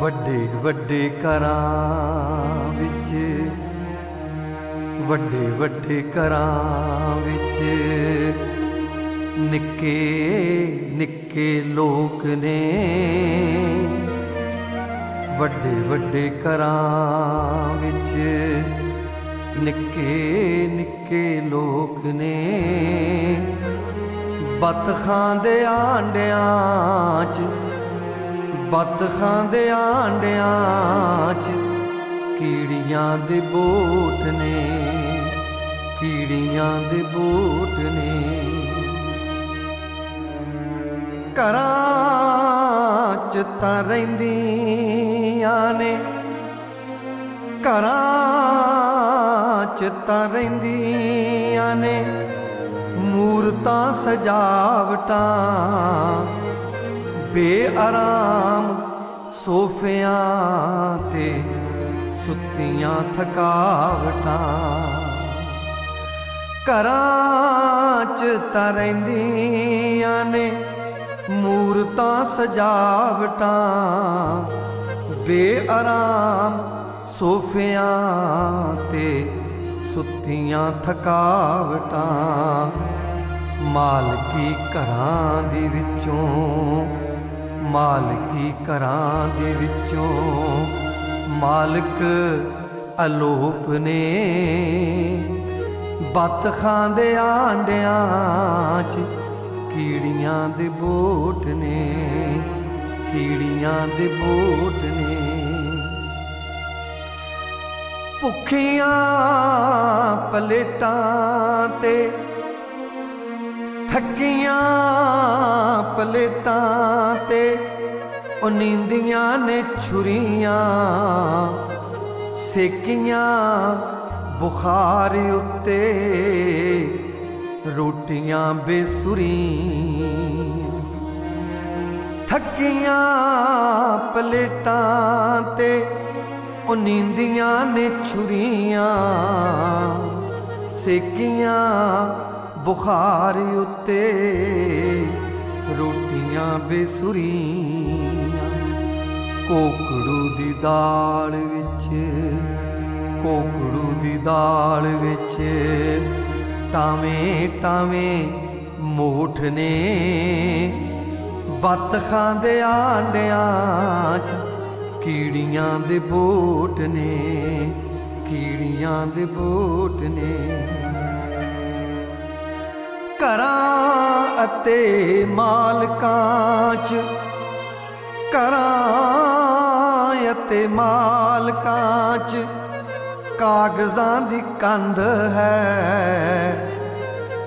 ਵੱਡੇ ਵੱਡੇ ਕਰਾਂ ਵਿੱਚ, ਵੱਡੇ ਵੱਡੇ ਕਰਾਂ ਵਿੱਚ ਨਿੱਕੇ ਨਿੱਕੇ ਲੋਕ ਨੇ। ਵੱਡੇ ਵੱਡੇ ਕਰਾਂ ਵਿੱਚ ਨਿੱਕੇ ਨਿੱਕੇ ਲੋਕ ਨੇ ਬਤਖਾਂ ਦੇ ਆਂਡਿਆਂ 'ਚ, ਬਤਖਾਂ ਦੇ ਆਂਡਿਆਂ 'ਚ ਕੀੜੀਆਂ ਦੇ ਬੋਟ ਨੇ, ਕੀੜੀਆਂ ਦੇ ਬੋਟ ਨੇ। ਘਰਾਂ 'ਚ ਤਾਂ ਰਹਿੰਦੀਆਂ ਨੇ, ਘਰਾਂ ਤਾਂ ਰਹਿੰਦੀਆਂ ਨੇ, ਮੂਰਤਾਂ ਸਜਾਵਟਾਂ। ਬੇਆਰਾਮ ਸੋਫਿਆਂ ਤੇ ਸੁੱਤੀਆਂ ਥਕਾਵਟਾਂ। ਘਰਾਂ 'ਚ ਤਾਂ ਰਹਿੰਦੀਆਂ ਨੇ, ਮੂਰਤਾਂ ਸਜਾਵਟਾਂ। ਬੇਆਰਾਮ ਸੋਫਿਆਂ ਤੇ ਸੁੱਤੀਆਂ ਥਕਾਵਟਾਂ ਮਾਲਕੀ ਘਰਾਂ ਦੇ ਵਿੱਚੋਂ, ਮਾਲਕੀ ਘਰਾਂ ਦੇ ਵਿੱਚੋਂ ਮਾਲਕ ਅਲੋਪ ਨੇ। ਬਤਖਾਂ ਦੇ ਆਂਡਿਆਂ 'ਚ ਕੀੜੀਆਂ ਦੇ ਬੋਟ ਨੇ, ਕੀੜੀਆਂ ਦੇ ਬੋਟ ਨੇ। ਭੁੱਖੀਆਂ ਪਲੇਟਾਂ ਤੇ, ਥੱਕੀਆਂ ਪਲੇਟਾਂ ਤੇ, ਉਹ ਨੀਂਦੀਆਂ ਨੇ ਛੁਰੀਆਂ, ਸੇਕੀਆਂ ਬੁਖਾਰ ਉੱਤੇ, ਰੋਟੀਆਂ ਬੇਸੁਰੀ ਥੱਕੀਆਂ ਪਲੇਟਾਂ ਤੇ ਉਹ ਨੀਂਦੀਆਂ ਨੇ ਛੁਰੀਆਂ, ਸੇਕੀਆਂ ਬੁਖਾਰ ਉੱਤੇ, ਰੋਟੀਆਂ ਬੇਸੁਰੀਆਂ। ਕੋਕੜੂ ਦੀ ਦਾਲ ਵਿੱਚ, ਕੋਕੜੂ ਦੀ ਦਾਲ ਵਿੱਚ ਟਾਵੇਂ ਟਾਵੇਂ ਮੋਠ ਨੇ ਬਤਖਾਂ ਦੇ ਆਂਡਿਆਂ 'ਚ ਕੀੜੀਆਂ ਦੇ ਬੋਟ ਨੇ, ਕੀੜੀਆਂ ਦੇ ਬੋਟ ਨੇ। ਘਰਾਂ ਅਤੇ ਮਾਲਕਾਂ 'ਚ, ਘਰਾਂ ਅਤੇ ਮਾਲਕਾਂ 'ਚ ਕਾਗਜ਼ਾਂ ਦੀ ਕੰਧ ਹੈ।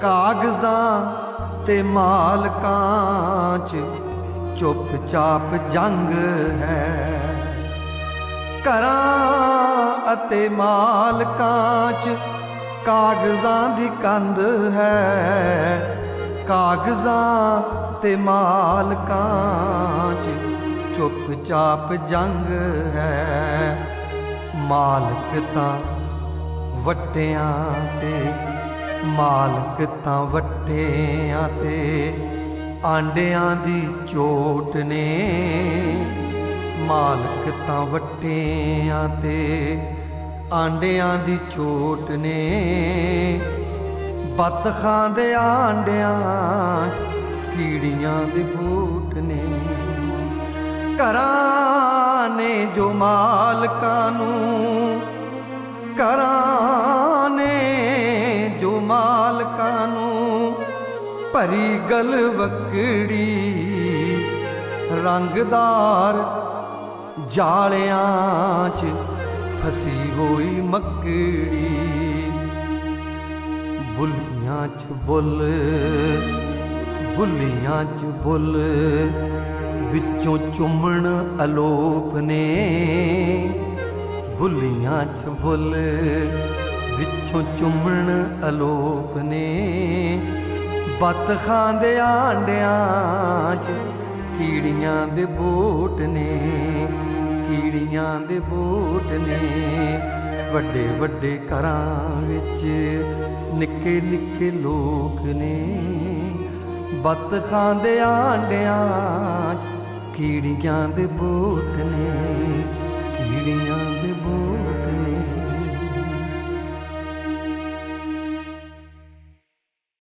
ਕਾਗਜ਼ਾਂ ਤੇ ਮਾਲਕਾਂ 'ਚ ਚੁੱਪਚਾਪ ਜੰਗ ਹੈ। ਘਰਾਂ ਅਤੇ ਮਾਲਕਾਂ 'ਚ ਕਾਗਜ਼ਾਂ ਦੀ ਕੰਧ ਹੈ। ਕਾਗਜ਼ਾਂ ਤੇ ਮਾਲਕਾਂ 'ਚ ਚੁੱਪਚਾਪ ਜੰਗ ਹੈ। ਮਾਲਕ ਤਾਂ ਵਟਿਆਂ ਤੇ, ਮਾਲਕ ਤਾਂ ਵਟਿਆਂ ਤੇ, ਆਂਡਿਆਂ ਦੀ ਚੋਟ ਨੇ। ਮਾਲਕ ਤਾਂ ਵਟਿਆਂ ਤੇ, ਆਂਡਿਆਂ ਦੀ ਚੋਟ ਨੇ। ਬਤਖਾਂ ਦੇ ਆਂਡਿਆਂ ਕੀੜੀਆਂ ਦੇ ਬੂਟ ਨੇ। ਘਰਾਂ ਨੇ ਜੋ ਮਾਲਕਾਂ ਨੂੰ, ਘਰਾਂ ਨੇ ਜੋ ਮਾਲਕਾਂ ਨੂੰ ਭਰੀ ਗਲ ਵਕੜੀ, ਰੰਗਦਾਰ ਜਾਲਿਆਂ 'ਚ ਫਸੀ ਹੋਈ ਮੱਕੜੀ। ਬੁੱਲੀਆਂ 'ਚ ਬੁੱਲ, ਬੁੱਲੀਆਂ 'ਚ ਬੁੱਲ ਵਿੱਚੋਂ ਚੁੰਮਣ ਅਲੋਪ ਨੇ। ਬੁੱਲੀਆਂ 'ਚ ਬੁੱਲ ਵਿੱਚੋਂ ਚੁੰਮਣ ਅਲੋਪ ਨੇ। ਬਤਖਾਂ ਦੇ ਆਂਡਿਆਂ 'ਚ ਕੀੜੀਆਂ ਦੇ ਬੋਟ ਨੇ। ਕੀੜੀਆਂ ਦੇ ਬੂਟ ਨੇ। ਵੱਡੇ ਵੱਡੇ ਘਰਾਂ ਵਿੱਚ ਨਿੱਕੇ ਨਿੱਕੇ ਲੋਕ ਨੇ। ਬੱਤ ਖਾਂਦੇ ਆਂਡਿਆਂ ਕੀੜੀਆਂ ਦੇ ਬੂਟ ਨੇ। ਕੀੜੀਆਂ ਦੇ ਬੂਟ ਨੇ।